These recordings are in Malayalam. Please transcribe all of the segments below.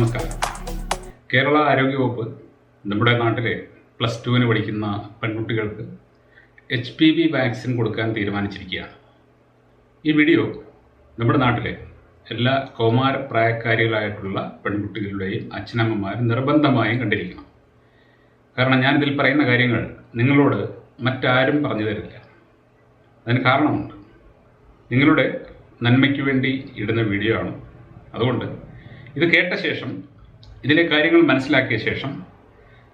നമസ്കാരം. കേരള ആരോഗ്യവകുപ്പ് നമ്മുടെ നാട്ടിലെ പ്ലസ് ടുവിന് പഠിക്കുന്ന പെൺകുട്ടികൾക്ക് എച്ച് പി വി വാക്സിൻ കൊടുക്കാൻ തീരുമാനിച്ചിരിക്കുകയാണ്. ഈ വീഡിയോ നമ്മുടെ നാട്ടിലെ എല്ലാ കൗമാരപ്രായക്കാരികളായിട്ടുള്ള പെൺകുട്ടികളുടെയും അച്ഛനമ്മമാരും നിർബന്ധമായും കണ്ടിരിക്കണം. കാരണം ഞാനിതിൽ പറയുന്ന കാര്യങ്ങൾ നിങ്ങളോട് മറ്റാരും പറഞ്ഞു തരില്ല. അതിന് കാരണമുണ്ട്. നിങ്ങളുടെ നന്മയ്ക്ക് വേണ്ടി ഇടുന്ന വീഡിയോ ആണ്. അതുകൊണ്ട് ഇത് കേട്ട ശേഷം ഇതിലെ കാര്യങ്ങൾ മനസ്സിലാക്കിയ ശേഷം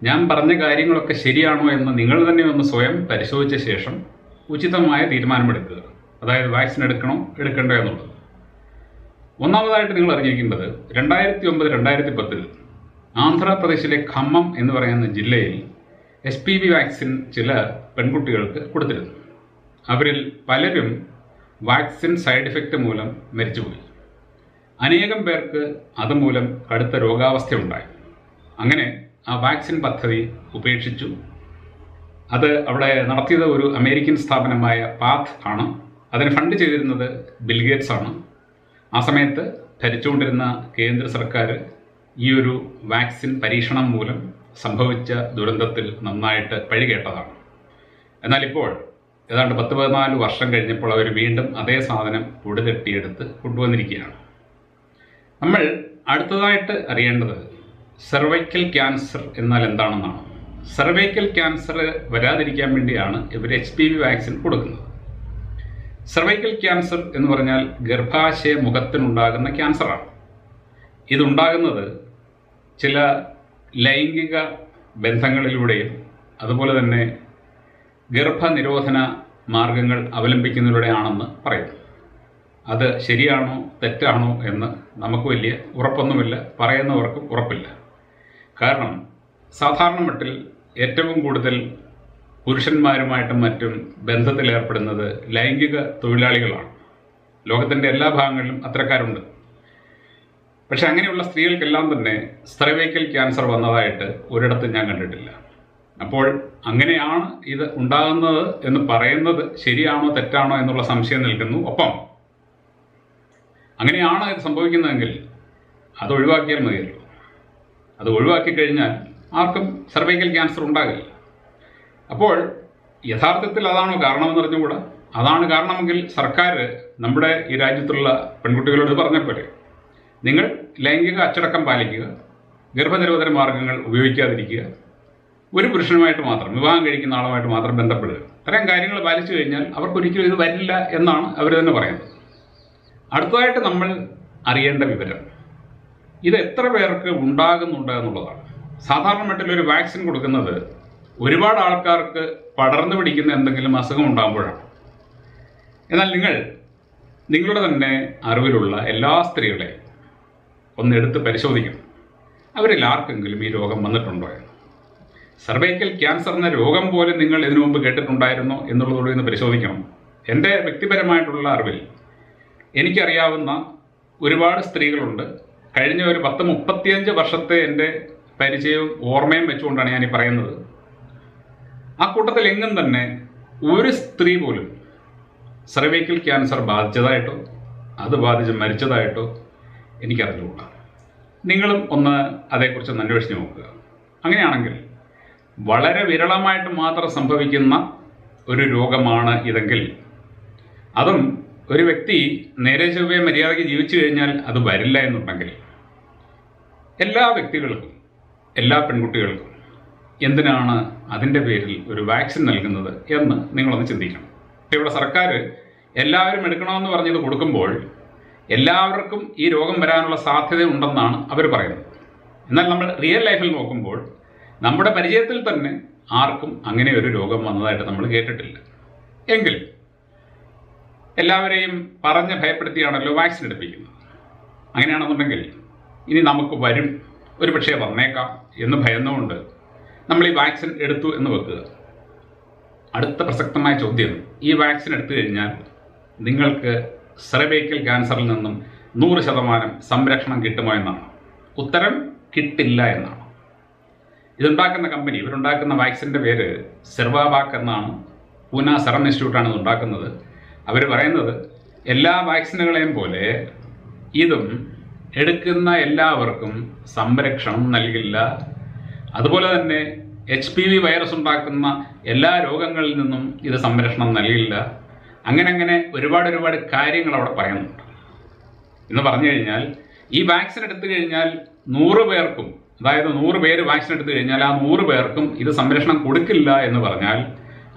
ഞാൻ പറഞ്ഞ കാര്യങ്ങളൊക്കെ ശരിയാണോ എന്ന് നിങ്ങൾ തന്നെ ഒന്ന് സ്വയം പരിശോധിച്ച ശേഷം ഉചിതമായ തീരുമാനമെടുക്കുക. അതായത് വാക്സിൻ എടുക്കണോ എടുക്കണ്ടോ എന്നുള്ളത്. ഒന്നാമതായിട്ട് നിങ്ങൾ അറിഞ്ഞിരിക്കേണ്ടത് രണ്ടായിരത്തി ഒമ്പത് രണ്ടായിരത്തി പത്തിൽ ആന്ധ്രാപ്രദേശിലെ ഖമ്മം എന്ന് പറയുന്ന ജില്ലയിൽ എസ് പി വി വാക്സിൻ ചില പെൺകുട്ടികൾക്ക് കൊടുത്തിരുന്നു. അവരിൽ പലരും വാക്സിൻ സൈഡ് എഫക്റ്റ് മൂലം മരിച്ചുപോയി. അനേകം പേർക്ക് അതുമൂലം കടുത്ത രോഗാവസ്ഥയുണ്ടായി. അങ്ങനെ ആ വാക്സിൻ പദ്ധതി ഉപേക്ഷിച്ചു. അത് അവിടെ നടത്തിയത് ഒരു അമേരിക്കൻ സ്ഥാപനമായ പാത്ത് ആണ്. അതിന് ഫണ്ട് ചെയ്തിരുന്നത് ബിൽഗേറ്റ്സ് ആണ്. ആ സമയത്ത് ഭരിച്ചുകൊണ്ടിരുന്ന കേന്ദ്ര സർക്കാർ ഈ ഒരു വാക്സിൻ പരീക്ഷണം മൂലം സംഭവിച്ച ദുരന്തത്തിൽ നന്നായിട്ട് പഴികേട്ടതാണ്. എന്നാൽ ഇപ്പോൾ ഏതാണ്ട് പത്ത് പതിനാല് വർഷം കഴിഞ്ഞപ്പോൾ അവർ വീണ്ടും അതേ സാധനം ഉടുതെട്ടിയെടുത്ത് കൊണ്ടുവന്നിരിക്കുകയാണ്. നമ്മൾ അടുത്തതായിട്ട് അറിയേണ്ടത് സെർവൈക്കൽ ക്യാൻസർ എന്നാൽ എന്താണെന്നാണ്. സെർവൈക്കൽ ക്യാൻസർ വരാതിരിക്കാൻ വേണ്ടിയാണ് ഇവർ എച്ച് പി വി വാക്സിൻ കൊടുക്കുന്നത്. സെർവൈക്കൽ ക്യാൻസർ എന്ന് പറഞ്ഞാൽ ഗർഭാശയ മുഖത്തിനുണ്ടാകുന്ന ക്യാൻസറാണ് ഇതുണ്ടാകുന്നത് ചില ലൈംഗിക ബന്ധങ്ങളിലൂടെയും അതുപോലെ തന്നെ ഗർഭനിരോധന മാർഗങ്ങൾ അവലംബിക്കുന്നതിലൂടെയാണെന്ന് പറയുന്നു. അത് ശരിയാണോ തെറ്റാണോ എന്ന് നമുക്ക് വലിയ ഉറപ്പൊന്നുമില്ല പറയുന്നവർക്കും ഉറപ്പില്ല. കാരണം സാധാരണ മട്ടിൽ ഏറ്റവും കൂടുതൽ പുരുഷന്മാരുമായിട്ടും മറ്റും ബന്ധത്തിലേർപ്പെടുന്നത് ലൈംഗിക തൊഴിലാളികളാണ്. ലോകത്തിന്റെ എല്ലാ ഭാഗങ്ങളിലും അത്തരക്കാരുണ്ട്. പക്ഷെ അങ്ങനെയുള്ള സ്ത്രീകൾക്കെല്ലാം തന്നെ സ്ത്രവൈക്കൽ ക്യാൻസർ വന്നതായിട്ട് ഒരിടത്തും ഞാൻ കണ്ടിട്ടില്ല. അപ്പോൾ അങ്ങനെയാണ് ഇത് ഉണ്ടാകുന്നത് എന്ന് പറയുന്നത് ശരിയാണോ തെറ്റാണോ എന്നുള്ള സംശയം നിൽക്കുന്നു. ഒപ്പം അങ്ങനെയാണ് ഇത് സംഭവിക്കുന്നതെങ്കിൽ അത് ഒഴിവാക്കിയാൽ മതിയല്ലോ. അത് ഒഴിവാക്കി കഴിഞ്ഞാൽ ആർക്കും സർവൈക്കൽ ക്യാൻസർ ഉണ്ടാകില്ല. അപ്പോൾ യഥാർത്ഥത്തിൽ അതാണോ കാരണമെന്ന് അറിഞ്ഞുകൂടാ? അതാണ് കാരണമെങ്കിൽ സർക്കാർ നമ്മുടെ ഈ രാജ്യത്തുള്ള പെൺകുട്ടികളോട് പറഞ്ഞപ്പോലെ നിങ്ങൾ ലൈംഗിക അച്ചടക്കം പാലിക്കുക ഗർഭനിരോധന മാർഗങ്ങൾ ഉപയോഗിക്കാതിരിക്കുക ഒരു പുരുഷനുമായിട്ട് മാത്രം വിവാഹം കഴിക്കുന്ന ആളുമായിട്ട് മാത്രം ബന്ധപ്പെടുക. ഇത്തരം കാര്യങ്ങൾ പാലിച്ചു കഴിഞ്ഞാൽ അവർക്കൊരിക്കലും ഇത് വരില്ല എന്നാണ് അവർ തന്നെ പറയുന്നത്. അടുത്തതായിട്ട് നമ്മൾ അറിയേണ്ട വിവരം. ഇത് എത്ര പേർക്ക് ഉണ്ടാകുന്നുണ്ട് എന്നുള്ളതാണ്. സാധാരണ ഒരു വാക്സിൻ കൊടുക്കുന്നത് ഒരുപാട് ആൾക്കാർക്ക് പടർന്നു പിടിക്കുന്ന എന്തെങ്കിലും അസുഖം ഉണ്ടാകുമ്പോഴാണ്. എന്നാൽ നിങ്ങൾ നിങ്ങളുടെ തന്നെ അറിവിലുള്ള എല്ലാ സ്ത്രീകളെ ഒന്നെടുത്ത് പരിശോധിക്കണം. അവരിൽ ആർക്കെങ്കിലും ഈ രോഗം വന്നിട്ടുണ്ടോ എന്ന്. സർവൈക്കൽ ക്യാൻസർ എന്ന രോഗം പോലും നിങ്ങൾ ഇതിനു മുമ്പ് കേട്ടിട്ടുണ്ടായിരുന്നോ എന്നുള്ളതോടെ ഒന്ന് പരിശോധിക്കണം. എന്റെ വ്യക്തിപരമായിട്ടുള്ള അറിവിൽ എനിക്കറിയാവുന്ന ഒരുപാട് സ്ത്രീകളുണ്ട്. കഴിഞ്ഞ ഒരു പത്ത് മുപ്പത്തിയഞ്ച് വർഷത്തെ എന്റെ പരിചയവും ഓർമ്മയും വെച്ചുകൊണ്ടാണ് ഞാൻ പറയുന്നത്. ആ കൂട്ടത്തിൽ എങ്ങും തന്നെ ഒരു സ്ത്രീ പോലും സെർവൈക്കൽ ക്യാൻസർ ബാധിച്ചതായിട്ടോ അത് ബാധിച്ച് മരിച്ചതായിട്ടോ എനിക്കറിഞ്ഞുകൂടാ. നിങ്ങളും ഒന്ന് അതേക്കുറിച്ച് അന്വേഷിച്ച് നോക്കുക. അങ്ങനെയാണെങ്കിൽ വളരെ വിരളമായിട്ട് മാത്രം സംഭവിക്കുന്ന ഒരു രോഗമാണ് ഇതെങ്കിൽ അതും ഒരു വ്യക്തി നേരെ ചൊവ്വേ മര്യാദയ്ക്ക് ജീവിച്ചു കഴിഞ്ഞാൽ അത് വരില്ല എന്നുണ്ടെങ്കിൽ എല്ലാ വ്യക്തികൾക്കും എല്ലാ പെൺകുട്ടികൾക്കും എന്തിനാണ് അതിന്റെ പേരിൽ ഒരു വാക്സിൻ നൽകുന്നത് എന്ന് നിങ്ങളൊന്ന് ചിന്തിക്കണം. ഇവിടെ സർക്കാർ എല്ലാവരും എടുക്കണമെന്ന് പറഞ്ഞത് കൊടുക്കുമ്പോൾ എല്ലാവർക്കും ഈ രോഗം വരാനുള്ള സാധ്യത ഉണ്ടെന്നാണ് അവർ പറയുന്നത്. എന്നാൽ നമ്മൾ റിയൽ ലൈഫിൽ നോക്കുമ്പോൾ നമ്മുടെ പരിചയത്തിൽ തന്നെ ആർക്കും അങ്ങനെ ഒരു രോഗം വന്നതായിട്ട് നമ്മൾ കേട്ടിട്ടില്ല. എങ്കിൽ എല്ലാവരെയും പറഞ്ഞ് ഭയപ്പെടുത്തിയാണല്ലോ വാക്സിൻ എടുപ്പിക്കുന്നത്. അങ്ങനെയാണെന്നുണ്ടെങ്കിൽ ഇനി നമുക്ക് വരും. ഒരു പക്ഷേ വന്നേക്കാം എന്ന് ഭയന്നുകൊണ്ട് നമ്മൾ ഈ വാക്സിൻ എടുത്തു എന്ന് വെക്കുക. അടുത്ത പ്രസക്തമായ ചോദ്യം ഈ വാക്സിൻ എടുത്തു കഴിഞ്ഞാൽ നിങ്ങൾക്ക് സെറബേക്കൽ ക്യാൻസറിൽ നിന്നും നൂറ് ശതമാനം സംരക്ഷണം കിട്ടുമോ എന്നാണ്. ഉത്തരം കിട്ടില്ല എന്നാണ്. ഇതുണ്ടാക്കുന്ന കമ്പനി ഇവരുണ്ടാക്കുന്ന വാക്സിന്റെ പേര് സെർവാബാക്ക് എന്നാണ്. പൂന സെറം ഇൻസ്റ്റിറ്റ്യൂട്ടാണ് ഇത് ഉണ്ടാക്കുന്നത് അവർ പറയുന്നത് എല്ലാ വാക്സിനുകളെയും പോലെ ഇതും എടുക്കുന്ന എല്ലാവർക്കും സംരക്ഷണം നൽകില്ല. അതുപോലെ തന്നെ എച്ച് പി വി വൈറസ് ഉണ്ടാക്കുന്ന എല്ലാ രോഗങ്ങളിൽ നിന്നും ഇത് സംരക്ഷണം നൽകില്ല. അങ്ങനെ അങ്ങനെ ഒരുപാട് ഒരുപാട് കാര്യങ്ങൾ അവിടെ പറയുന്നുണ്ട്. എന്ന് പറഞ്ഞു കഴിഞ്ഞാൽ ഈ വാക്സിൻ എടുത്തു കഴിഞ്ഞാൽ നൂറ് പേർക്കും അതായത് നൂറ് പേര് വാക്സിൻ എടുത്തു കഴിഞ്ഞാൽ ആ നൂറ് പേർക്കും ഇത് സംരക്ഷണം കൊടുക്കില്ല എന്ന് പറഞ്ഞാൽ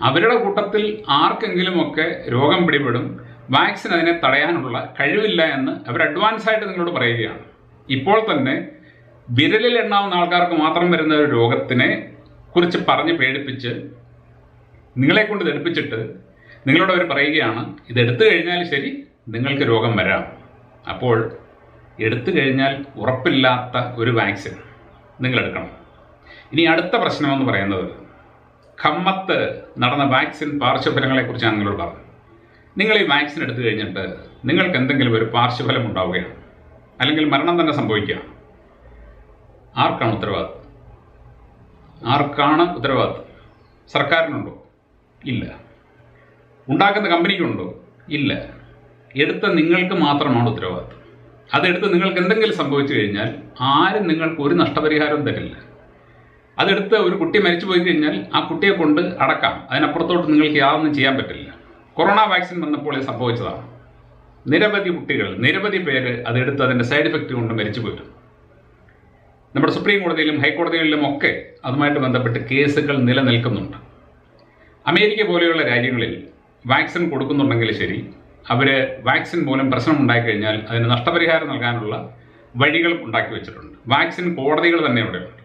അവരുടെ കൂട്ടത്തിൽ ആർക്കെങ്കിലുമൊക്കെ രോഗം പിടിപെടും വാക്സിൻ അതിനെ തടയാനുള്ള കഴിവില്ല എന്ന് അവർ അഡ്വാൻസ് ആയിട്ട് നിങ്ങളോട് പറയുകയാണ്. ഇപ്പോൾ തന്നെ വിരലിൽ എണ്ണാവുന്ന ആൾക്കാർക്ക് മാത്രം വരുന്ന ഒരു രോഗത്തിനെ കുറിച്ച് പറഞ്ഞ് പേടിപ്പിച്ച് നിങ്ങളെ കൊണ്ട് ധരിപ്പിച്ചിട്ട് നിങ്ങളോട് അവർ പറയുകയാണ് ഇതെടുത്തു കഴിഞ്ഞാൽ ശരി നിങ്ങൾക്ക് രോഗം വരാം. അപ്പോൾ എടുത്തു കഴിഞ്ഞാൽ ഉറപ്പില്ലാത്ത ഒരു വാക്സിൻ നിങ്ങളെടുക്കണം ഇനി അടുത്ത പ്രശ്നമെന്ന് പറയുന്നത് ഖമ്മത്ത് നടന്ന വാക്സിൻ പാർശ്വഫലങ്ങളെക്കുറിച്ച് നിങ്ങളോട് പറഞ്ഞു നിങ്ങൾ ഈ വാക്സിൻ എടുത്തു കഴിഞ്ഞിട്ട് നിങ്ങൾക്ക് എന്തെങ്കിലും ഒരു പാർശ്വഫലം ഉണ്ടാവുകയാണ്. അല്ലെങ്കിൽ മരണം തന്നെ സംഭവിക്കുക ആർക്കാണ് ഉത്തരവാദിത്വം ആർക്കാണ് ഉത്തരവാദിത്വം സർക്കാരിനുണ്ടോ? ഇല്ല. ഉണ്ടാക്കുന്ന കമ്പനിക്കുണ്ടോ? ഇല്ല. എടുത്ത നിങ്ങൾക്ക് മാത്രമാണ് ഉത്തരവാദിത്വം അതെടുത്ത് നിങ്ങൾക്ക് എന്തെങ്കിലും സംഭവിച്ചു കഴിഞ്ഞാൽ ആരും നിങ്ങൾക്ക് ഒരു നഷ്ടപരിഹാരവും തരില്ല. അതെടുത്ത് ഒരു കുട്ടി മരിച്ചു പോയി കഴിഞ്ഞാൽ ആ കുട്ടിയെ കൊണ്ട് അടക്കാം. അതിനപ്പുറത്തോട്ട് നിങ്ങൾക്ക് യാതൊന്നും ചെയ്യാൻ പറ്റില്ല. കൊറോണ വാക്സിൻ വന്നപ്പോൾ ഇത് സംഭവിച്ചതാണ്. നിരവധി കുട്ടികൾ നിരവധി പേര് അതെടുത്ത് അതിന്റെ സൈഡ് എഫക്റ്റ് കൊണ്ട് മരിച്ചു പോയിരുന്നു നമ്മുടെ സുപ്രീം കോടതിയിലും ഹൈക്കോടതികളിലും ഒക്കെ അതുമായിട്ട് ബന്ധപ്പെട്ട് കേസുകൾ നിലനിൽക്കുന്നുണ്ട്. അമേരിക്ക പോലെയുള്ള രാജ്യങ്ങളിൽ വാക്സിൻ കൊടുക്കുന്നുണ്ടെങ്കിൽ ശരി അവർ വാക്സിൻ മൂലം പ്രശ്നം ഉണ്ടായിക്കഴിഞ്ഞാൽ അതിന് നഷ്ടപരിഹാരം നൽകാനുള്ള വഴികൾ ഉണ്ടാക്കി വെച്ചിട്ടുണ്ട്. വാക്സിൻ കോടതികൾ തന്നെ ഇവിടെയുണ്ട്.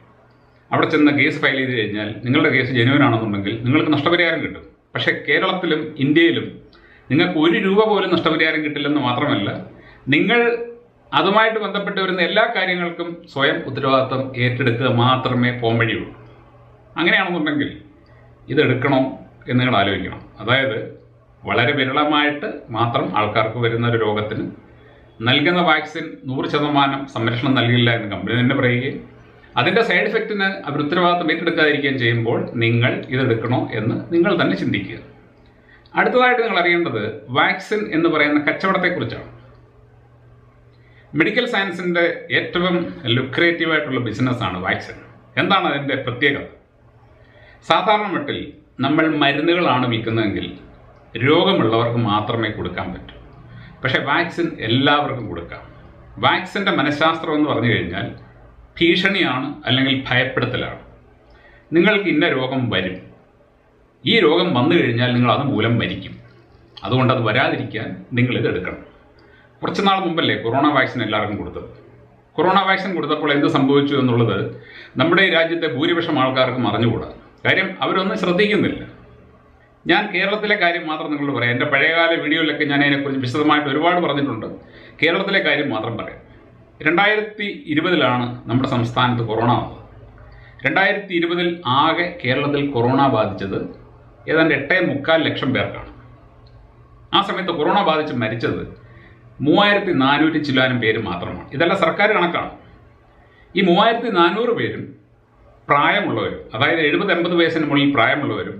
അവിടെ ചെന്ന് കേസ് ഫയൽ ചെയ്ത് കഴിഞ്ഞാൽ നിങ്ങളുടെ കേസ് ജനുവൻ ആണെന്നുണ്ടെങ്കിൽ നിങ്ങൾക്ക് നഷ്ടപരിഹാരം കിട്ടും. പക്ഷെ കേരളത്തിലും ഇന്ത്യയിലും നിങ്ങൾക്ക് ഒരു രൂപ പോലും നഷ്ടപരിഹാരം കിട്ടില്ലെന്ന് മാത്രമല്ല നിങ്ങൾ അതുമായിട്ട് ബന്ധപ്പെട്ട് വരുന്ന എല്ലാ കാര്യങ്ങൾക്കും സ്വയം ഉത്തരവാദിത്വം ഏറ്റെടുക്കുക മാത്രമേ പോകാൻ വഴിയുള്ളൂ അങ്ങനെയാണെന്നുണ്ടെങ്കിൽ ഇതെടുക്കണോ എന്ന് നിങ്ങൾ ആലോചിക്കണം. അതായത് വളരെ വിരളമായിട്ട് മാത്രം ആൾക്കാർക്ക് വരുന്ന ഒരു രോഗത്തിന് നൽകുന്ന വാക്സിൻ നൂറ് ശതമാനം സംരക്ഷണം നൽകില്ല എന്ന് കമ്പനി തന്നെ പറയുകയും അതിന്റെ സൈഡ് എഫക്റ്റിന് അവർ ഉത്തരവാദിത്വം ഏറ്റെടുക്കാതിരിക്കുകയും ചെയ്യുമ്പോൾ നിങ്ങൾ ഇതെടുക്കണോ എന്ന് നിങ്ങൾ തന്നെ ചിന്തിക്കുക. അടുത്തതായിട്ട് നിങ്ങൾ അറിയേണ്ടത് വാക്സിൻ എന്ന് പറയുന്ന കച്ചവടത്തെക്കുറിച്ചാണ്. മെഡിക്കൽ സയൻസിന്റെ ഏറ്റവും ലുക്രേറ്റീവ് ആയിട്ടുള്ള ബിസിനസ്സാണ് വാക്സിൻ എന്താണ് അതിന്റെ പ്രത്യേകത? സാധാരണ മട്ടിൽ നമ്മൾ മരുന്നുകളാണ് വിൽക്കുന്നതെങ്കിൽ രോഗമുള്ളവർക്ക് മാത്രമേ കൊടുക്കാൻ പറ്റൂ. പക്ഷേ വാക്സിൻ എല്ലാവർക്കും കൊടുക്കാം. വാക്സിന്റെ മനഃശാസ്ത്രം എന്ന് പറഞ്ഞു കഴിഞ്ഞാൽ ഭീഷണിയാണ് അല്ലെങ്കിൽ ഭയപ്പെടുത്തലാണ്. നിങ്ങൾക്ക് ഇന്ന രോഗം വരും. ഈ രോഗം വന്നു കഴിഞ്ഞാൽ നിങ്ങൾ അത് മൂലം മരിക്കും. അതുകൊണ്ട് അത് വരാതിരിക്കാൻ നിങ്ങൾ ഇത് എടുക്കണം. കുറച്ച് നാൾ മുമ്പല്ലേ കൊറോണ വാക്സിൻ എല്ലാവർക്കും കൊടുത്തത്? കൊറോണ വാക്സിൻ കൊടുത്തപ്പോൾ എന്ത് സംഭവിച്ചു എന്നുള്ളത് നമ്മുടെ ഈ രാജ്യത്തെ ഭൂരിപക്ഷം ആൾക്കാർക്കും അറിഞ്ഞുകൂടാ. കാര്യം അവരൊന്നും ശ്രദ്ധിക്കുന്നില്ല. ഞാൻ കേരളത്തിലെ കാര്യം മാത്രം നിങ്ങളോട് പറയാം. എന്റെ പഴയകാല വീഡിയോയിലൊക്കെ ഞാൻ അതിനെക്കുറിച്ച് വിശദമായിട്ട് ഒരുപാട് പറഞ്ഞിട്ടുണ്ട്. കേരളത്തിലെ കാര്യം മാത്രം പറയാം. രണ്ടായിരത്തി ഇരുപതിലാണ് നമ്മുടെ സംസ്ഥാനത്ത് കൊറോണ വന്നത്. രണ്ടായിരത്തി ഇരുപതിൽ ആകെ കേരളത്തിൽ കൊറോണ ബാധിച്ചത് ഏതാണ്ട് എട്ടേ മുക്കാൽ ലക്ഷം പേർക്കാണ്. ആ സമയത്ത് കൊറോണ ബാധിച്ച് മരിച്ചത് മൂവായിരത്തി നാനൂറ്റി ചില്ലാനും പേര് മാത്രമാണ്. ഇതെല്ലാം സർക്കാർ കണക്കാണ്. ഈ മൂവായിരത്തി നാനൂറ് പേരും പ്രായമുള്ളവരും അതായത് എഴുപത് എൺപത് വയസ്സിന് മുകളിൽ പ്രായമുള്ളവരും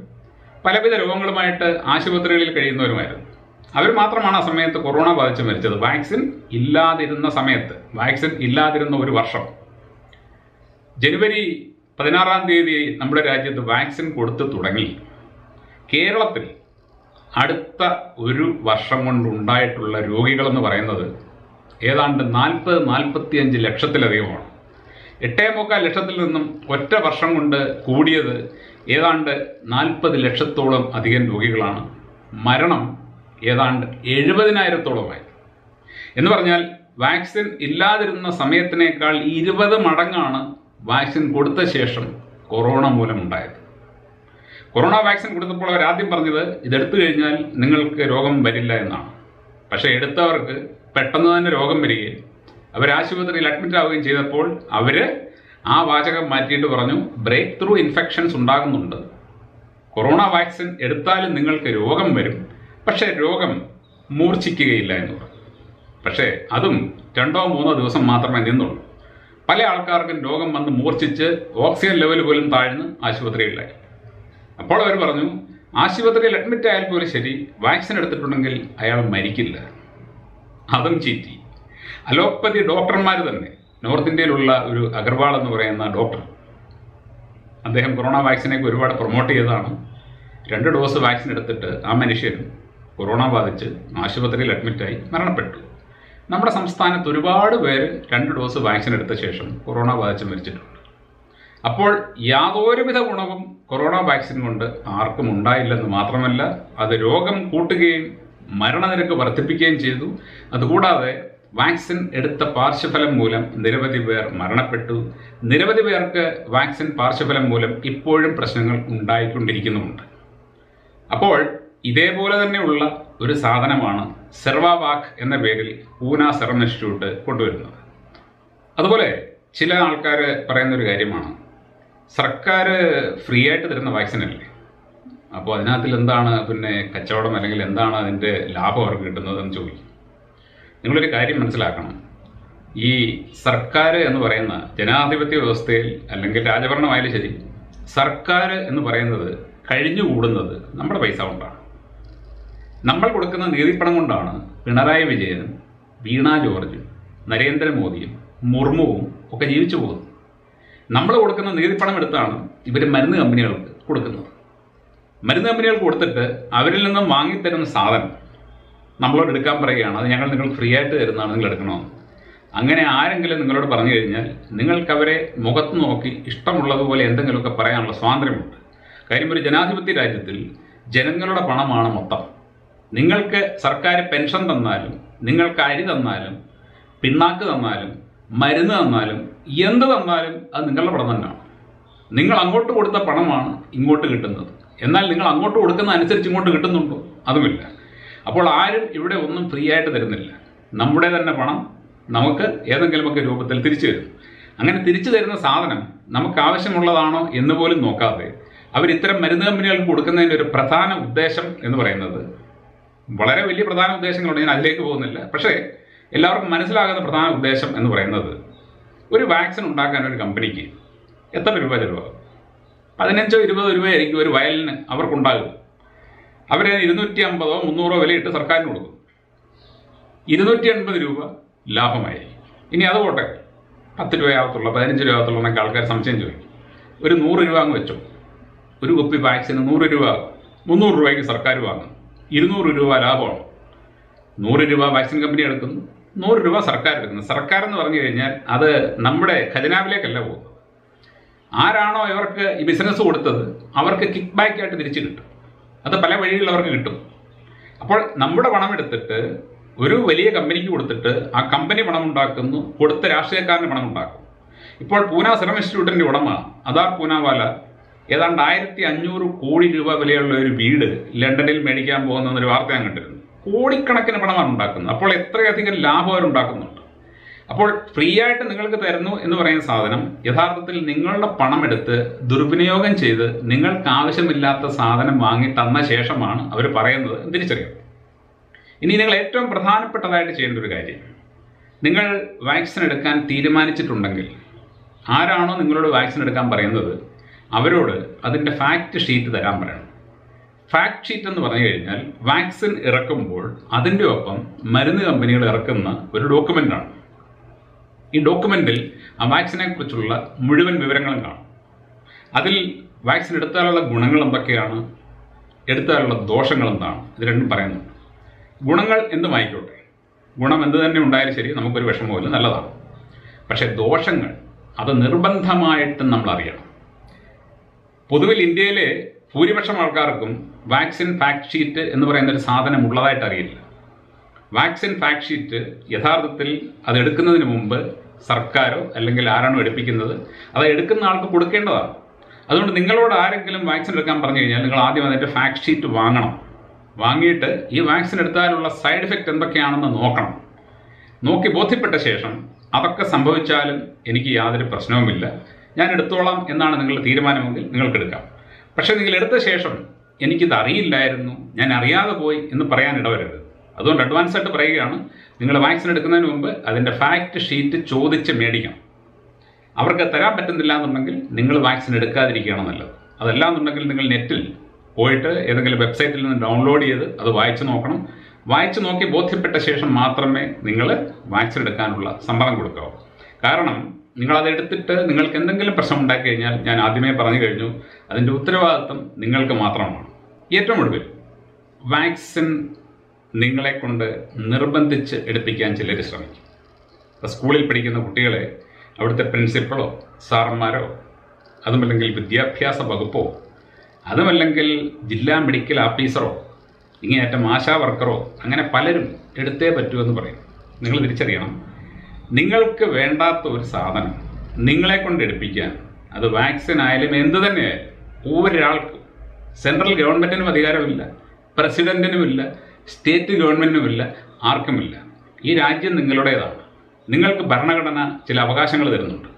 പലവിധ രോഗങ്ങളുമായിട്ട് ആശുപത്രികളിൽ കഴിയുന്നവരുമായിരുന്നു. അവർ മാത്രമാണ് ആ സമയത്ത് കൊറോണ ബാധിച്ച് മരിച്ചത്. വാക്സിൻ ഇല്ലാതിരുന്ന സമയത്ത് വാക്സിൻ ഇല്ലാതിരുന്ന ഒരു വർഷം. ജനുവരി പതിനാറാം തീയതി നമ്മുടെ രാജ്യത്ത് വാക്സിൻ കൊടുത്തു തുടങ്ങി. കേരളത്തിൽ അടുത്ത ഒരു വർഷം കൊണ്ടുണ്ടായിട്ടുള്ള രോഗികളെന്ന് പറയുന്നത് ഏതാണ്ട് നാൽപ്പത് നാൽപ്പത്തിയഞ്ച് ലക്ഷത്തിലധികമാണ്. എട്ടേ മുക്കാൽ ലക്ഷത്തിൽ നിന്നും ഒറ്റ വർഷം കൊണ്ട് കൂടിയത് ഏതാണ്ട് നാൽപ്പത് ലക്ഷത്തോളം അധികം രോഗികളാണ്. മരണം ഏതാണ്ട് എഴുപതിനായിരത്തോളമായി. എന്ന് പറഞ്ഞാൽ വാക്സിൻ ഇല്ലാതിരുന്ന സമയത്തിനേക്കാൾ ഇരുപത് മടങ്ങാണ് വാക്സിൻ കൊടുത്ത ശേഷം കൊറോണ മൂലമുണ്ടായത്. കൊറോണ വാക്സിൻ കൊടുത്തപ്പോൾ അവർ ആദ്യം പറഞ്ഞത് ഇതെടുത്തു കഴിഞ്ഞാൽ നിങ്ങൾക്ക് രോഗം വരില്ല എന്നാണ്. പക്ഷേ എടുത്തവർക്ക് പെട്ടെന്ന് തന്നെ രോഗം വരികയും അവർ ആശുപത്രിയിൽ അഡ്മിറ്റ് ആവുകയും ചെയ്തപ്പോൾ അവർ ആ വാചകം മാറ്റിയിട്ട് പറഞ്ഞു ബ്രേക്ക് ത്രൂ ഇൻഫെക്ഷൻസ് ഉണ്ടാകുന്നുണ്ട്. കൊറോണ വാക്സിൻ എടുത്താലും നിങ്ങൾക്ക് രോഗം വരും. പക്ഷേ രോഗം മൂർച്ഛിക്കുകയില്ല എന്ന് പറഞ്ഞു. പക്ഷേ അതും രണ്ടോ മൂന്നോ ദിവസം മാത്രമേ നിന്നുള്ളൂ. പല ആൾക്കാർക്കും രോഗം വന്ന് മൂർച്ഛിച്ച് ഓക്സിജൻ ലെവൽ പോലും താഴ്ന്ന് ആശുപത്രിയിലായി. അപ്പോൾ അവർ പറഞ്ഞു ആശുപത്രിയിൽ അഡ്മിറ്റ് ആയാൽ പോലും ശരി വാക്സിൻ എടുത്തിട്ടുണ്ടെങ്കിൽ അയാൾ മരിക്കില്ല. അതും ചീറ്റി. അലോപ്പതി ഡോക്ടർമാർ തന്നെ നോർത്ത് ഇന്ത്യയിലുള്ള ഒരു അഗർവാൾ എന്ന് പറയുന്ന ഡോക്ടർ അദ്ദേഹം കൊറോണ വാക്സിനെയൊക്കെ ഒരുപാട് പ്രൊമോട്ട് ചെയ്തതാണ്. രണ്ട് ഡോസ് വാക്സിൻ എടുത്തിട്ട് ആ മനുഷ്യൻ കൊറോണ ബാധിച്ച് ആശുപത്രിയിൽ അഡ്മിറ്റായി മരണപ്പെട്ടു. നമ്മുടെ സംസ്ഥാനത്ത് ഒരുപാട് പേര് രണ്ട് ഡോസ് വാക്സിൻ എടുത്ത ശേഷം കൊറോണ ബാധിച്ച് മരിച്ചിട്ടുണ്ട്. അപ്പോൾ യാതൊരുവിധ ഗുണവും കൊറോണ വാക്സിൻ കൊണ്ട് ആർക്കും ഉണ്ടായില്ലെന്ന് മാത്രമല്ല അത് രോഗം കൂട്ടുകയും മരണനിരക്ക് വർദ്ധിപ്പിക്കുകയും ചെയ്തു. അതുകൂടാതെ വാക്സിൻ എടുത്ത പാർശ്വഫലം മൂലം നിരവധി പേർ മരണപ്പെട്ടു. നിരവധി പേർക്ക് വാക്സിൻ പാർശ്വഫലം മൂലം ഇപ്പോഴും പ്രശ്നങ്ങൾ ഉണ്ടായിക്കൊണ്ടിരിക്കുന്നുമുണ്ട്. അപ്പോൾ ഇതേപോലെ തന്നെയുള്ള ഒരു സാധനമാണ് സെർവാവാക് എന്ന പേരിൽ പൂന സെറം ഇൻസ്റ്റിറ്റ്യൂട്ട് കൊണ്ടുവരുന്നത്. അതുപോലെ ചില ആൾക്കാർ പറയുന്ന ഒരു കാര്യമാണ്. സർക്കാർ ഫ്രീ ആയിട്ട് തരുന്ന വാക്സിൻ അല്ലേ? അപ്പോൾ അതിനകത്തിൽ എന്താണ് പിന്നെ കച്ചവടം അല്ലെങ്കിൽ എന്താണ് അതിന്റെ ലാഭം അവർക്ക് കിട്ടുന്നതെന്ന് ചോദിക്കും. നിങ്ങളൊരു കാര്യം മനസ്സിലാക്കണം. ഈ സർക്കാർ എന്ന് പറയുന്ന ജനാധിപത്യ വ്യവസ്ഥയിൽ അല്ലെങ്കിൽ രാജഭരണമായാലും ശരി സർക്കാർ എന്ന് പറയുന്നത് കഴിഞ്ഞുകൂടുന്നത് നമ്മുടെ പൈസ കൊണ്ടാണ്. നമ്മൾ കൊടുക്കുന്ന നീതിപ്പണം കൊണ്ടാണ് പിണറായി വിജയനും വീണ ജോർജും നരേന്ദ്രമോദിയും മുർമുവും ഒക്കെ ജീവിച്ചു പോകുന്നത്. നമ്മൾ കൊടുക്കുന്ന നീതിപ്പണം എടുത്താണ് ഇവർ മരുന്ന് കമ്പനികൾക്ക് കൊടുക്കുന്നത്. മരുന്ന് കമ്പനികൾക്ക് കൊടുത്തിട്ട് അവരിൽ നിന്നും വാങ്ങിത്തരുന്ന സാധനം നമ്മളോട് എടുക്കാൻ പറയുകയാണ്. അത് ഞങ്ങൾ നിങ്ങൾ ഫ്രീ ആയിട്ട് തരുന്നതാണ് നിങ്ങൾ എടുക്കണമെന്ന്. അങ്ങനെ ആരെങ്കിലും നിങ്ങളോട് പറഞ്ഞു കഴിഞ്ഞാൽ നിങ്ങൾക്ക് അവരെ മുഖത്ത് നോക്കി ഇഷ്ടമുള്ളതുപോലെ എന്തെങ്കിലുമൊക്കെ പറയാനുള്ള സ്വാതന്ത്ര്യമുണ്ട്. കാര്യം ഒരു ജനാധിപത്യ രാജ്യത്തിൽ ജനങ്ങളുടെ പണമാണ് മൊത്തം. നിങ്ങൾക്ക് സർക്കാർ പെൻഷൻ തന്നാലും നിങ്ങൾക്ക് അരി തന്നാലും പിണ്ണാക്ക് തന്നാലും മരുന്ന് തന്നാലും എന്ത് തന്നാലും അത് നിങ്ങളുടെ പണം തന്നെയാണ് നിങ്ങൾ അങ്ങോട്ട് കൊടുത്ത പണമാണ് ഇങ്ങോട്ട് കിട്ടുന്നത്. എന്നാൽ നിങ്ങൾ അങ്ങോട്ട് കൊടുക്കുന്ന അനുസരിച്ച് ഇങ്ങോട്ട് കിട്ടുന്നുണ്ടോ? അതുമില്ല. അപ്പോൾ ആരും ഇവിടെ ഒന്നും ഫ്രീ ആയിട്ട് തരുന്നില്ല. നമ്മുടെ തന്നെ പണം നമുക്ക് ഏതെങ്കിലുമൊക്കെ രൂപത്തിൽ തിരിച്ചു തരും. അങ്ങനെ തിരിച്ചു തരുന്ന സാധനം നമുക്ക് ആവശ്യമുള്ളതാണോ എന്ന് പോലും നോക്കാതെ അവർ ഇത്തരം മരുന്ന് കമ്പനികൾക്ക് കൊടുക്കുന്നതിന്റെ ഒരു പ്രധാന ഉദ്ദേശം എന്ന് പറയുന്നത് വളരെ വലിയ പ്രധാന ഉദ്ദേശങ്ങളുണ്ട്. ഞാൻ അതിലേക്ക് പോകുന്നില്ല. പക്ഷേ എല്ലാവർക്കും മനസ്സിലാകുന്ന പ്രധാന ഉദ്ദേശം എന്ന് പറയുന്നത് ഒരു വാക്സിൻ ഉണ്ടാക്കാൻ ഒരു കമ്പനിക്ക് എത്ര രൂപ ചിലവാകും? പതിനഞ്ചോ ഇരുപതോ രൂപയായിരിക്കും ഒരു വയലിന് അവർക്കുണ്ടാകും അവർ ഇരുന്നൂറ്റി അമ്പതോ മുന്നൂറോ വിലയിട്ട് സർക്കാരിന് കൊടുക്കും. ഇരുന്നൂറ്റി അൻപത് രൂപ ലാഭമായി ഇനി അത് പോട്ടെ. പത്ത് രൂപയാകത്തുള്ളൂ പതിനഞ്ച് രൂപയാകത്തുള്ളൂ എന്നൊക്കെ ആൾക്കാർ സംശയം ചോദിക്കും. ഒരു നൂറ് രൂപ അങ്ങ് വെച്ചോ. ഒരു കുപ്പി വാക്സിന് നൂറ് രൂപ മുന്നൂറ് രൂപയ്ക്ക് സർക്കാർ വാങ്ങും. ഇരുന്നൂറ് രൂപ ലാഭമാണ്. നൂറ് രൂപ വാക്സിൻ കമ്പനി എടുക്കുന്നു. നൂറ് രൂപ സർക്കാർ എടുക്കുന്നു. സർക്കാർ എന്ന് പറഞ്ഞു കഴിഞ്ഞാൽ അത് നമ്മുടെ ഖജനാവിലേക്കല്ല പോകുന്നത്. ആരാണോ ഇവർക്ക് ഈ ബിസിനസ് കൊടുത്തത് അവർക്ക് കിക്ക് ബാക്ക് ആയിട്ട് തിരിച്ചു കിട്ടും. അത് പല അവർക്ക് കിട്ടും. അപ്പോൾ നമ്മുടെ പണം എടുത്തിട്ട് ഒരു വലിയ കമ്പനിക്ക് കൊടുത്തിട്ട് ആ കമ്പനി പണം ഉണ്ടാക്കുന്നു കൊടുത്ത രാഷ്ട്രീയക്കാരന് പണം ഉണ്ടാക്കും ഇപ്പോൾ പൂന സിറം ഇൻസ്റ്റിറ്റ്യൂട്ടിന്റെ ഉടമ അദാർ പൂനാവാല ഏതാണ്ട് ആയിരത്തി അഞ്ഞൂറ് കോടി രൂപ വിലയുള്ള ഒരു വീട് ലണ്ടനിൽ മേടിക്കാൻ പോകുന്ന ഒരു വാർത്ത ഞാൻ കണ്ടിരുന്നു. കോടിക്കണക്കിന് പണമാണ് ഉണ്ടാക്കുന്നത്. അപ്പോൾ എത്രയധികം ലാഭം അവരുണ്ടാക്കുന്നുണ്ട് അപ്പോൾ ഫ്രീ ആയിട്ട് നിങ്ങൾക്ക് തരുന്നു എന്ന് പറയുന്ന സാധനം യഥാർത്ഥത്തിൽ നിങ്ങളുടെ പണം എടുത്ത് ദുർവിനിയോഗം ചെയ്ത് നിങ്ങൾക്ക് ആവശ്യമില്ലാത്ത സാധനം വാങ്ങി തന്ന ശേഷമാണ് അവർ പറയുന്നത് തിരിച്ചറിയാം. ഇനി നിങ്ങൾ ഏറ്റവും പ്രധാനപ്പെട്ടതായിട്ട് ചെയ്യേണ്ട ഒരു കാര്യം. നിങ്ങൾ വാക്സിൻ എടുക്കാൻ തീരുമാനിച്ചിട്ടുണ്ടെങ്കിൽ ആരാണോ നിങ്ങളോട് വാക്സിൻ എടുക്കാൻ പറയുന്നത് അവരോട് അതിന്റെ ഫാക്റ്റ് ഷീറ്റ് തരാൻ പറയണം. ഫാക്ട് ഷീറ്റ് എന്ന് പറഞ്ഞു കഴിഞ്ഞാൽ വാക്സിൻ ഇറക്കുമ്പോൾ അതിന്റെ ഒപ്പം മരുന്ന് കമ്പനികൾ ഇറക്കുന്ന ഒരു ഡോക്യുമെന്റാണ് ഈ ഡോക്യുമെന്റിൽ ആ വാക്സിനെ കുറിച്ചുള്ള മുഴുവൻ വിവരങ്ങളും കാണും. അതിൽ വാക്സിൻ എടുത്താലുള്ള ഗുണങ്ങൾ എന്തൊക്കെയാണ്? എടുത്താലുള്ള ദോഷങ്ങൾ എന്താണ്? ഇത് രണ്ടും പറയുന്നുണ്ട് ഗുണങ്ങൾ എന്തുമായിക്കോട്ടെ ഗുണം എന്ത് തന്നെ ഉണ്ടായാലും ശരി നമുക്കൊരു വിഷമമില്ല നല്ലതാണ്. പക്ഷേ ദോഷങ്ങൾ അത് നിർബന്ധമായിട്ടും നമ്മൾ അറിയണം പൊതുവിൽ ഇന്ത്യയിലെ ഭൂരിപക്ഷം ആൾക്കാർക്കും വാക്സിൻ ഫാക്ട് ഷീറ്റ് എന്ന് പറയുന്ന ഒരു സാധനം ഉള്ളതായിട്ട് അറിയില്ല. വാക്സിൻ ഫാക്ട് ഷീറ്റ് യഥാർത്ഥത്തിൽ അത് എടുക്കുന്നതിന് മുമ്പ് സർക്കാരോ അല്ലെങ്കിൽ ആരാണോ എടുപ്പിക്കുന്നത് അത് എടുക്കുന്ന ആൾക്ക് കൊടുക്കേണ്ടതാണ്. അതുകൊണ്ട് നിങ്ങളോട് ആരെങ്കിലും വാക്സിൻ എടുക്കാൻ പറഞ്ഞു കഴിഞ്ഞാൽ നിങ്ങൾ ആദ്യം അതിന്റെ ഫാക്ട് ഷീറ്റ് വാങ്ങണം. വാങ്ങിയിട്ട് ഈ വാക്സിൻ എടുത്താലുള്ള സൈഡ് എഫക്റ്റ് എന്തൊക്കെയാണെന്ന് നോക്കണം. നോക്കി ബോധ്യപ്പെട്ട ശേഷം അതൊക്കെ സംഭവിച്ചാലും എനിക്ക് യാതൊരു പ്രശ്നവുമില്ല. ഞാൻ എടുത്തോളാം എന്നാണ് നിങ്ങളുടെ തീരുമാനമെങ്കിൽ നിങ്ങൾക്ക് എടുക്കാം. പക്ഷേ നിങ്ങൾ എടുത്ത ശേഷം എനിക്കിത് അറിയില്ലായിരുന്നു ഞാൻ അറിയാതെ പോയി എന്ന് പറയാൻ ഇടവരരുത്. അതുകൊണ്ട് അഡ്വാൻസ് ആയിട്ട് പറയുകയാണ് നിങ്ങൾ വാക്സിൻ എടുക്കുന്നതിന് മുമ്പ് അതിന്റെ ഫാക്റ്റ് ഷീറ്റ് ചോദിച്ച് മേടിക്കണം. അവർക്ക് തരാൻ പറ്റുന്നില്ല എന്നുണ്ടെങ്കിൽ നിങ്ങൾ വാക്സിൻ എടുക്കാതിരിക്കുകയാണ് നല്ലത്. അതല്ല എന്നുണ്ടെങ്കിൽ നിങ്ങൾ നെറ്റിൽ പോയിട്ട് ഏതെങ്കിലും വെബ്സൈറ്റിൽ നിന്ന് ഡൗൺലോഡ് ചെയ്ത് അത് വായിച്ചു നോക്കണം. വായിച്ചു നോക്കി ബോധ്യപ്പെട്ട ശേഷം മാത്രമേ നിങ്ങൾ വാക്സിൻ എടുക്കാനുള്ള സമ്മതം കൊടുക്കാവൂ. കാരണം നിങ്ങളത് എടുത്തിട്ട് നിങ്ങൾക്ക് എന്തെങ്കിലും പ്രശ്നം ഉണ്ടാക്കി കഴിഞ്ഞാൽ ഞാൻ ആദ്യമേ പറഞ്ഞു കഴിഞ്ഞു. അതിന്റെ ഉത്തരവാദിത്വം നിങ്ങൾക്ക് മാത്രമാണ്. ഏറ്റവും ഒടുവിൽ വാക്സിൻ നിങ്ങളെ കൊണ്ട് നിർബന്ധിച്ച് എടുപ്പിക്കാൻ ചിലർ ശ്രമിക്കും. ഇപ്പോൾ സ്കൂളിൽ പഠിക്കുന്ന കുട്ടികളെ അവിടുത്തെ പ്രിൻസിപ്പളോ സാറന്മാരോ അതുമല്ലെങ്കിൽ വിദ്യാഭ്യാസ വകുപ്പോ അതുമല്ലെങ്കിൽ ജില്ലാ മെഡിക്കൽ ഓഫീസറോ ഇങ്ങേയറ്റം ആശാ വർക്കറോ അങ്ങനെ പലരും എടുത്തേ പറ്റൂ എന്ന് പറയും. നിങ്ങൾ തിരിച്ചറിയണം. നിങ്ങൾക്ക് വേണ്ടാത്ത ഒരു സാധനം നിങ്ങളെ കൊണ്ട് എടുപ്പിക്കാൻ. അത് വാക്സിൻ ആയാലും എന്ത് തന്നെയായാലും ഒരാൾക്കും സെൻട്രൽ ഗവൺമെന്റിനും അധികാരമില്ല പ്രസിഡന്റിനുമില്ല സ്റ്റേറ്റ് ഗവൺമെന്റിനുമില്ല ആർക്കുമില്ല. ഈ രാജ്യം നിങ്ങളുടേതാണ്. നിങ്ങൾക്ക് ഭരണഘടന ചില അവകാശങ്ങൾ തരുന്നുണ്ട്.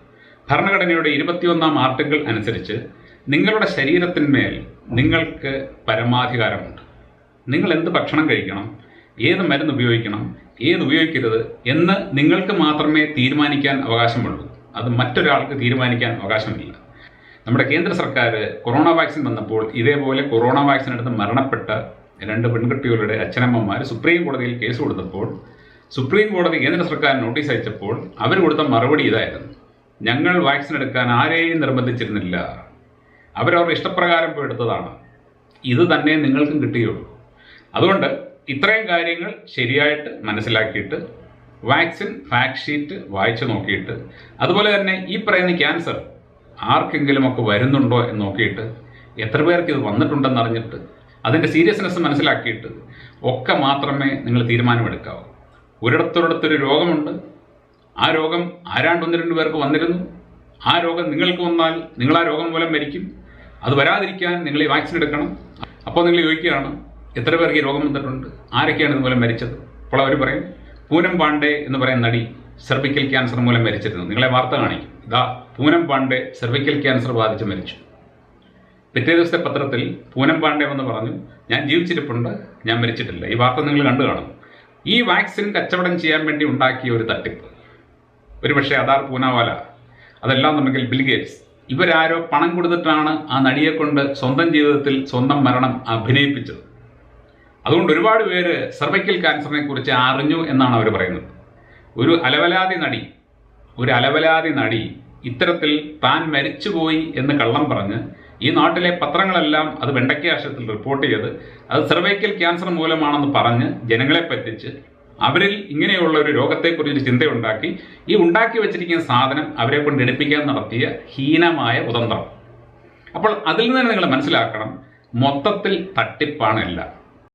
ഭരണഘടനയുടെ ഇരുപത്തിയൊന്നാം ആർട്ടിക്കിൾ അനുസരിച്ച് നിങ്ങളുടെ ശരീരത്തിന്മേൽ നിങ്ങൾക്ക് പരമാധികാരമുണ്ട്. നിങ്ങൾ എന്ത് ഭക്ഷണം കഴിക്കണം ഏത് മരുന്ന് ഉപയോഗിക്കണം ഏത് ഉപയോഗിക്കരുത് എന്ന് നിങ്ങൾക്ക് മാത്രമേ തീരുമാനിക്കാൻ അവകാശമുള്ളൂ. അത് മറ്റൊരാൾക്ക് തീരുമാനിക്കാൻ അവകാശമില്ല. നമ്മുടെ കേന്ദ്ര സർക്കാർ കൊറോണ വാക്സിൻ വന്നപ്പോൾ ഇതേപോലെ കൊറോണ വാക്സിൻ എടുത്ത് മരണപ്പെട്ട രണ്ട് പെൺകുട്ടികളുടെ അച്ഛനമ്മമാർ സുപ്രീം കോടതിയിൽ കേസ് കൊടുത്തപ്പോൾ സുപ്രീം കോടതി കേന്ദ്ര സർക്കാർ നോട്ടീസ് അയച്ചപ്പോൾ അവർ കൊടുത്ത മറുപടി ഇതായിരുന്നു. ഞങ്ങൾ വാക്സിൻ എടുക്കാൻ ആരെയും നിർബന്ധിച്ചിരുന്നില്ല. അവരവരുടെ ഇഷ്ടപ്രകാരം പോയി എടുത്തതാണ്. ഇത് തന്നെ നിങ്ങൾക്കും കിട്ടുകയുള്ളൂ അതുകൊണ്ട് ഇത്രയും കാര്യങ്ങൾ ശരിയായിട്ട് മനസ്സിലാക്കിയിട്ട് വാക്സിൻ ഫാക്ട് ഷീറ്റ് വായിച്ചു നോക്കിയിട്ട് അതുപോലെ തന്നെ ഈ പറയുന്ന ക്യാൻസർ ആർക്കെങ്കിലുമൊക്കെ വരുന്നുണ്ടോ എന്ന് നോക്കിയിട്ട് എത്ര പേർക്ക് ഇത് വന്നിട്ടുണ്ടെന്ന് അറിഞ്ഞിട്ട് അതിന്റെ സീരിയസ്നെസ് മനസ്സിലാക്കിയിട്ട് ഒക്കെ മാത്രമേ നിങ്ങൾ തീരുമാനമെടുക്കാവൂ. ഒരിടത്തൊരിടത്തൊരു രോഗമുണ്ട്. ആ രോഗം ആരാണ്ട് ഒന്ന് രണ്ട് പേർക്ക് വന്നിരുന്നു. ആ രോഗം നിങ്ങൾക്ക് വന്നാൽ നിങ്ങൾ ആ രോഗം മൂലം മരിക്കും. അത് വരാതിരിക്കാൻ നിങ്ങൾ ഈ വാക്സിൻ എടുക്കണം. അപ്പോൾ നിങ്ങൾ ചോദിക്കുകയാണ് എത്ര പേർക്ക് ഈ രോഗം വന്നിട്ടുണ്ട്? ആരൊക്കെയാണ് ഇതുമൂലം മരിച്ചത്? അപ്പോൾ അവർ പറയും പൂനം പാണ്ഡെ എന്ന് പറയുന്ന നടി സെർവിക്കൽ ക്യാൻസർ മൂലം മരിച്ചിരുന്നു. നിങ്ങളെ വാർത്ത കാണിക്കും. ഇതാ പൂനം പാണ്ഡെ സെർവിക്കൽ ക്യാൻസർ ബാധിച്ച് മരിച്ചു. പിറ്റേ ദിവസത്തെ പത്രത്തിൽ പൂനം പാണ്ഡെ എന്ന് പറഞ്ഞു ഞാൻ ജീവിച്ചിരിപ്പുണ്ട് ഞാൻ മരിച്ചിട്ടില്ല. ഈ വാർത്ത നിങ്ങൾ കണ്ടു കാണും. ഈ വാക്സിൻ കച്ചവടം ചെയ്യാൻ വേണ്ടി ഉണ്ടാക്കിയ ഒരു തട്ടിപ്പ്. ഒരു പക്ഷേ അതാർ പൂനാവാല അതെല്ലാം എന്നുണ്ടെങ്കിൽ ബിൽഗേറ്റ്സ് ഇവരാരോ പണം കൊടുത്തിട്ടാണ് ആ നടിയെ കൊണ്ട് സ്വന്തം ജീവിതത്തിൽ സ്വന്തം മരണം അഭിനയിപ്പിച്ചത്. അതുകൊണ്ട് ഒരുപാട് പേര് സെർവൈക്കൽ ക്യാൻസറിനെ കുറിച്ച് അറിഞ്ഞു എന്നാണ് അവർ പറയുന്നത്. ഒരു അലവലാതി നടി ഒരു അലവലാതി നടി ഇത്തരത്തിൽ താൻ മരിച്ചുപോയി എന്ന് കള്ളം പറഞ്ഞ് ഈ നാട്ടിലെ പത്രങ്ങളെല്ലാം അത് വെണ്ടയ്ക്കാശത്തിൽ റിപ്പോർട്ട് ചെയ്ത് അത് സെർവൈക്കൽ ക്യാൻസർ മൂലമാണെന്ന് പറഞ്ഞ് ജനങ്ങളെ പറ്റിച്ച് അവരിൽ ഇങ്ങനെയുള്ള ഒരു രോഗത്തെക്കുറിച്ചൊരു ചിന്തയുണ്ടാക്കി ഈ ഉണ്ടാക്കി വെച്ചിരിക്കുന്ന സാധനം അവരെ കൊണ്ട് എടുപ്പിക്കാൻ നടത്തിയ ഹീനമായ ഉതന്ത്രം. അപ്പോൾ അതിൽ നിന്ന് നിങ്ങൾ മനസ്സിലാക്കണം മൊത്തത്തിൽ തട്ടിപ്പാണ് എല്ലാം.